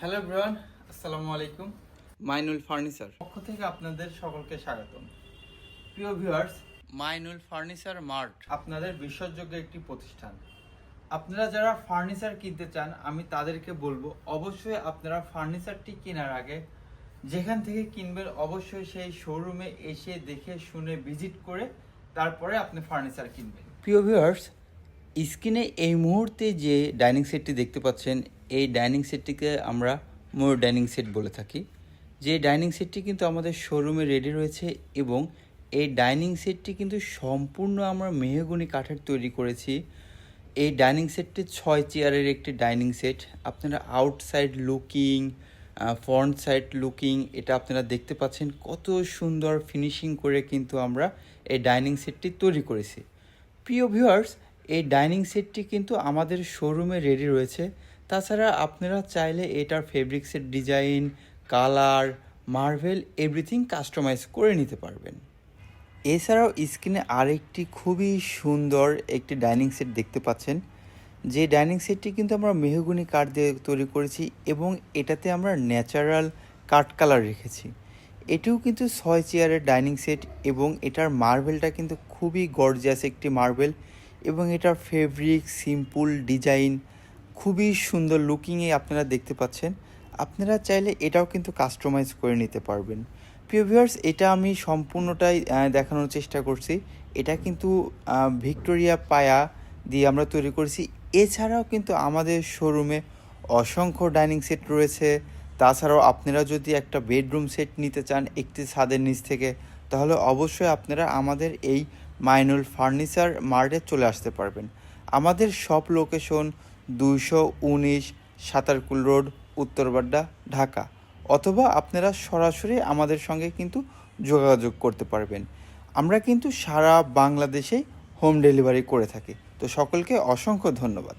Hello everyone আসসালামু আলাইকুম Mainul furniture. পক্ষ থেকে আপনাদের সকলকে স্বাগতম। প্রিয় ভিউয়ার্স মাইনুল ফার্নিচার মার্ট। আপনাদের বিশ্বাসযোগ্য একটি প্রতিষ্ঠান। আপনারা যারা ফার্নিচার কিনতে চান আমি তাদেরকে বলব অবশ্যই আপনারা ফার্নিচারটি কেনার আগে যেখান থেকে কিনবেন অবশ্যই সেই শোরুমে এসে দেখে শুনে ভিজিট করে তারপরে আপনি ফার্নিচার কিনবেন। প্রিয় ভিউয়ার্স স্ক্রিনে এই মুহূর্তে যে ডাইনিং সেটটি দেখতে পাচ্ছেন এই ডাইনিং সেটটিকে আমরা মোর ডাইনিং সেট বলে থাকি। যে ডাইনিং সেটটি কিন্তু আমাদের শোরুমে রেডি রয়েছে এবং এই ডাইনিং সেটটি কিন্তু সম্পূর্ণ আমরা মেহগুনি কাঠের তৈরি করেছি। এই ডাইনিং সেটটি ছয় চেয়ারের একটি ডাইনিং সেট। আপনারা outside looking front side looking এটা আপনারা দেখতে পাচ্ছেন কত সুন্দর ফিনিশিং করে কিন্তু আমরা এই ডাইনিং সেটটি তৈরি করেছি। প্রিয় ভিউয়ার্স এই ডাইনিং সেটটি কিন্তু আমাদের শোরুমে রেডি রয়েছে। তাছাড়া আপনারা চাইলে এটার ফেব্রিক্সের design colour marvel everything customise করে নিতে পারবেন। এছাড়াও স্ক্রিনে আরেকটি খুবই সুন্দর একটি ডাইনিং সেট দেখতে পাচ্ছেন। যে ডাইনিং সেটটি কিন্তু আমরা মেহগুনি কাঠ দিয়ে তৈরি করেছি এবং এটাতে আমরা ন্যাচারাল কাঠ কালার রেখেছি। এটিও কিন্তু ছয় চেয়ারের ডাইনিং সেট এবং এটার মার্বেলটা কিন্তু খুবই গর্জিয়াস একটি মার্বেল এবং এটার ফেব্রিক সিম্পল ডিজাইন খুবই সুন্দর লুকিংয়ে আপনারা দেখতে পাচ্ছেন। আপনারা চাইলে এটাও কিন্তু কাস্টমাইজ করে নিতে পারবেন। প্রিয় ভিউয়ার্স এটা আমি সম্পূর্ণটাই দেখানোর চেষ্টা করছি। এটা কিন্তু ভিক্টোরিয়া পায়া দিয়ে আমরা তৈরি করেছি। এছাড়াও কিন্তু আমাদের শোরুমে অসংখ্য ডাইনিং সেট রয়েছে। তাছাড়াও আপনারা যদি একটা বেডরুম সেট নিতে চান একটি ছাদের নিচ থেকে, তাহলে অবশ্যই আপনারা আমাদের এই মাইনুল ফার্নিচার মার্টে চলে আসতে পারবেন। আমাদের সব লোকেশন দুইশো উনিশ সাতারকুল রোড উত্তরবাড্ডা ঢাকা। অথবা আপনারা সরাসরি আমাদের সঙ্গে কিন্তু যোগাযোগ করতে পারবেন। আমরা কিন্তু সারা বাংলাদেশেই হোম ডেলিভারি করে থাকি। তো সকলকে অসংখ্য ধন্যবাদ।